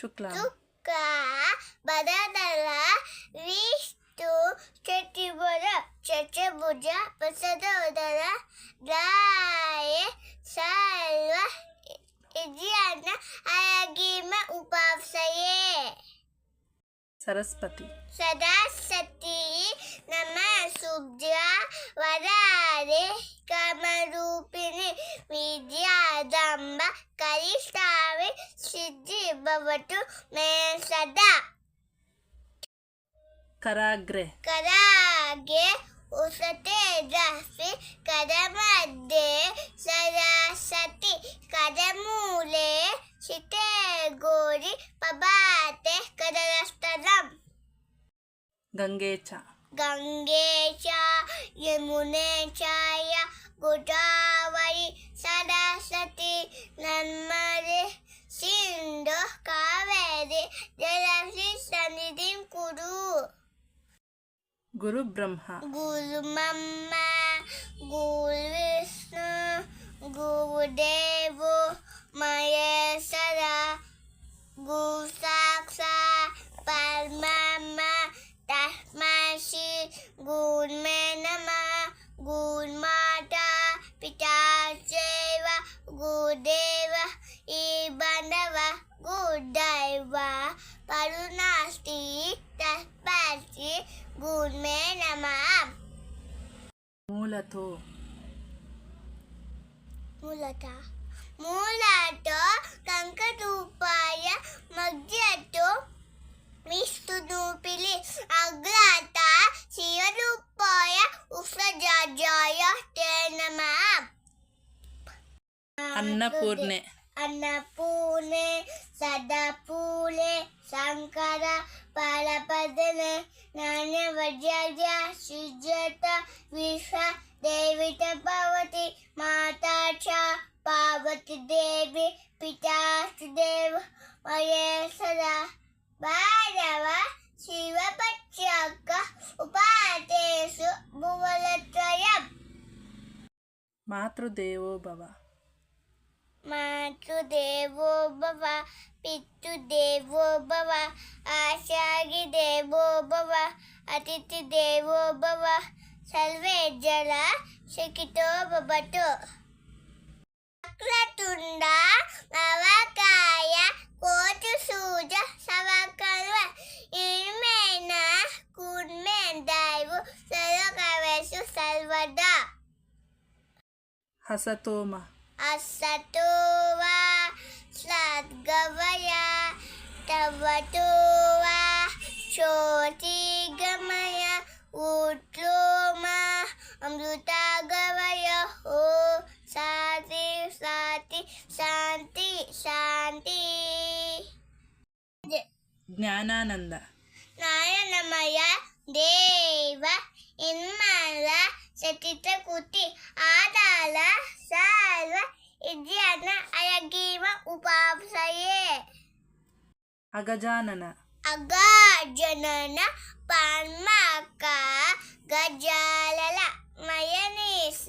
ಶುಕ್ಲ. ಶುಕ್ಲ ಬದದಲ ವಿಷ್ಣು ಚತುರ್ಭುಜ ಚತುರ್ಭುಜ ಪ್ರಸದೋದರ ದಾಯ ಸರ್ವ ಇದ್ಯಾನ ಅಯಗಿಮ ಉಪಾಸಯೇ. ಸರಸ್ವತಿ. ಸದಾಸತಿ ನಮ ಸುಬ್ಜ ವರಾರೆ ಕಮರೂಪಿಣಿ ವಿದ್ಯಾದಂಬ ಕರಿಷ್ಠ सिद्धि भवतु मे सदा कराग्रे करागे उसते जासि कदमध्ये सरस्वती कदमूले शिते गोरी पबाते कदरस्तरम् गंगेचा गंगेच्या यमुनेच्या या गोटा गुरु। गुरु ब्रह्मा। गुरु मम्मा गुरु विष्णु गुरु देव महेश्वरा गुरु साक्षा परमात्मा तस्मा श्री गुरु में గురుమే నమ మూలతో. మూలత మూలతో కంకరూపాయ మధ్యతో విష్ణును పిలి అగ్రత శివరూపాయ ఉషజాజాయ తే నమ అన్నపూర్ణే. అన్నపూర్ణే సదాపూలే శంకర పరపదనే నాణ్య వజ్రాజ సుజత విశ్వ దేవిత భవతి మాతా చ పార్వతి దేవి పితాస్తు దేవ మహేశ్వర భారవ శివ శివపత్యక ఉపాదేశు భువలత్రయం మాతృదేవో భవ ಮಾತು ದೇವೋ ಭವ ಪಿತ್ತು ದೇವೋ ಭವ ಆಶಾಗಿ ದೇವೋ ಭವ ಅತಿಥಿ ದೇವೋ ಭವ ಸರ್ವೇ ಜಲ ಸುಖಿತೋ ಬಬಟು ಮಕ್ಕಳ ತುಂಡ ನವಕಾಯ ಕೋಟಿ ಸೂಜ ಸವಕಲ್ವ ಇಳ್ಮೇನ ಕುಡ್ಮೆ ದೈವು ಸರ್ವಕವೆಸು ಸರ್ವದ. ಹಸತೋಮ. అసతో వా సద్గవయ తవతో వా చోతిగమయ ఉట్లో మా అమృతగవయ ఓ శాంతి శాంతి శాంతి శాంతి జ్ఞానానంద నాయనమయ దేవ ఇన్మ కుటి ఆదాల సర్వ ఇజ్ఞాన అయగీవ ఉపాసయే అగజానన అగాజనన పన్మక గజాలల మయనీస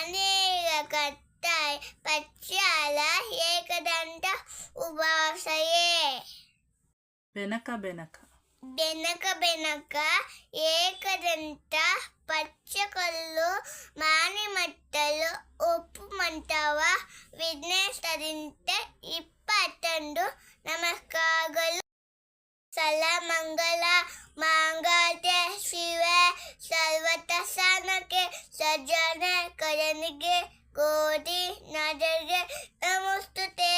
అనేక కత్తాయ్ పచ్చాల ఏకదంత ఉపాసయే వెనక వెనక బెనక బెనక ఏకదంత పచ్చకళ్ళు మానిమట్టలు ఉప్పు మంటవ విఘ్నేశ్వరింత ఇప్పటండు నమస్కారాలు సలమంగళ మంగళ శివ సర్వత సనకే సజన కరణిగే కోటి నజగే నమస్తుతే.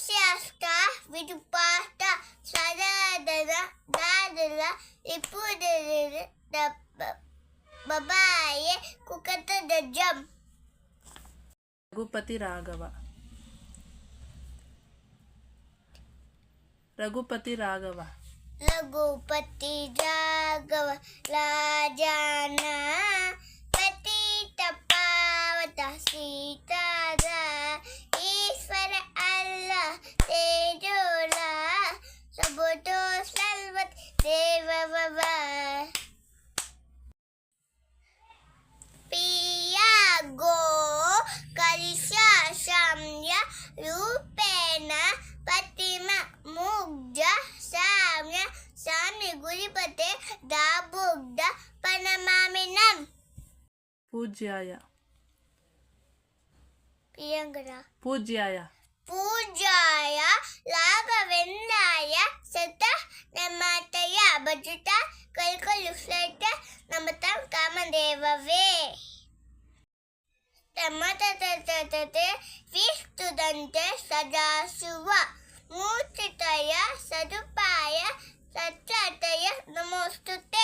శాస్త్ర విడుపాట సదాదన దాదల ఇప్పుడు Ayahku kata jam. Lagu puti ragawa. Lagu puti ragawa. Lagu tapa dasita. Buddha Buddha పనమామినం పూజ్యాయ ప్రియంకర పూజ్యాయ పూజాయ లాభవెందాయ సత నమతయ భజుత కల్కలుష్ట నమతం కామదేవవే తమతతతతే విస్తుదంతే సదాశువ మూర్తితయ సదుపాయ 쌀쌀 때야 넘어왔을 때